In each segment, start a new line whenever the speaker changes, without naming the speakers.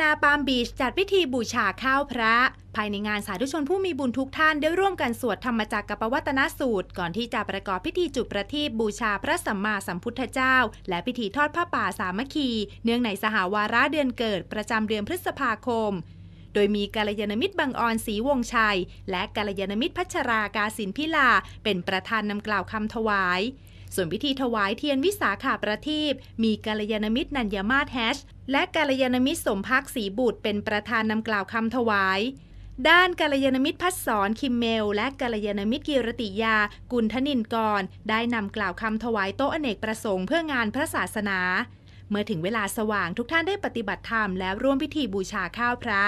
นาปามบีชจัดพิธีบูชาข้าวพระ ภายในงานสาธุชนผู้มีบุญทุกท่านได้ร่วมกันสวดธรรมจักรกับปวัตนสูตร ก่อนที่จะประกอบพิธีจุดประทีปบูชาพระสัมมาสัมพุทธเจ้า และพิธีทอดผ้าป่าสามัคคี เนื่องในสหาวาระเดือนเกิดประจำเดือนพฤษภาคม โดยมีกาลยานมิตรบางออนศรีวงชัย และกาลยานมิตรพัชรากาสินพิลาเป็นประธานนำกล่าวคำถวาย ส่วนพิธีถวายเทียนวิสาขาประทีปมีกาลยานมิตรนัญญามาแฮชและกาลยานมิตรสมพักศรีบุตรเป็นประธานนำกล่าวคำถวายด้านกาลยานมิตรพัฒสอนคิมเมล และกาลยานมิตรกิรติยา กุลธนินกร ได้นำกล่าวคำถวายโต๊ะอเนกประสงค์เพื่องานพระศาสนา เมื่อถึงเวลาสว่างทุกท่านได้ปฏิบัติธรรมและร่วมพิธีบูชาข้าวพระ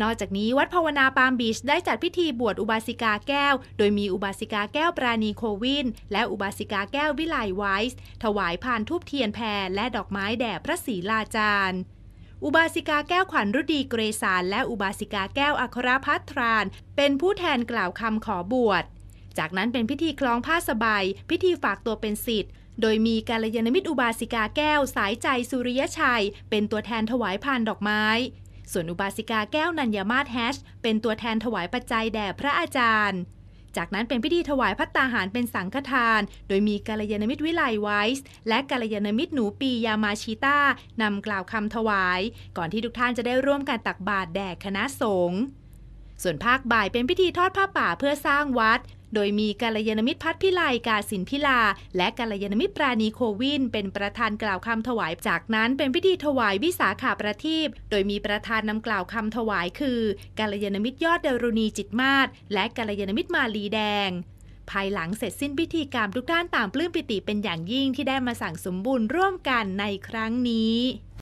นอกจากนี้วัดภาวนาปามบีชได้จัดพิธีบวชอุบาสิกาแก้ว โดยมีอุบาสิกาแก้วปราณีโควิน และอุบาสิกาแก้ววิไลไวส์ถวายพานทูบเทียนแพรและดอกไม้แด่พระศรีลาจารย์อุบาสิกาแก้วขวัญรุดีเกรสารและอุบาสิกาแก้วอัครพัทราน เป็นผู้แทนกล่าวคำขอบวช จากนั้นเป็นพิธีคล้องผ้าสบาย พิธีฝากตัวเป็นสิทธิ์ โดยมีกาลยานมิตรอุบาสิกาแก้วสายใจสุริยชัย เป็นตัวแทนถวายพานดอกไม้ ส่วนอุบาสิกาแก้วนัญญามาศแฮชเป็นตัวแทนถวายปัจจัยแด่พระอาจารย์ จากนั้นเป็นพิธีถวายพัตตาหารเป็นสังฆทาน โดยมีกาลยานมิตรวิไลไวส์และกาลยานมิตรหนูปียามาชิต้านำกล่าวคำถวาย ก่อนที่ทุกท่านจะได้ร่วมกันตักบาตรแด่คณะสงฆ์ส่วนภาคบ่ายเป็นพิธีทอดผ้าป่าเพื่อสร้างวัด โดยมีกาลยานมิตรพัฒพิไลกาสินพิลา และกาลยานมิตรปราณีโควิน เป็นประธานกล่าวคำถวาย จากนั้นเป็นพิธีถวายวิสาขาประทีปโดยมีประธานนำกล่าวคำถวายคือกาลยานมิตรยอดเดรุณีจิตมาศและกาลยานมิตรมาลีแดงภายหลังเสร็จสิ้นพิธีกรรมทุกท่านต่างปลื้มปิติเป็นอย่างยิ่งที่ได้มาสั่งสมบุญร่วมกันในครั้งนี้